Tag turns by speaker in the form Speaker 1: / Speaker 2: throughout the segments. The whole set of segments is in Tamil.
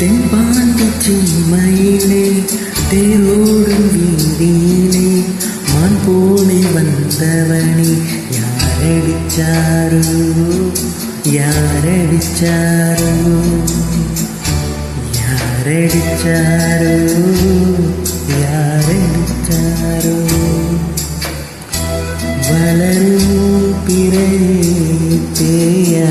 Speaker 1: தென்பாண்டி செம்மையிலே தேரோடும் வீதியிலே மான் போலே வந்தவனே யாரடிச்சாரோ? யாரடிச்சாரோ? யாரடிச்சாரோ? யாரடிச்சாரோ? வளரும் பிறையே தேயா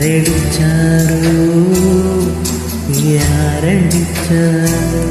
Speaker 1: ആരടിച്ചാരോ ഈ ആരടിച്ചാരോ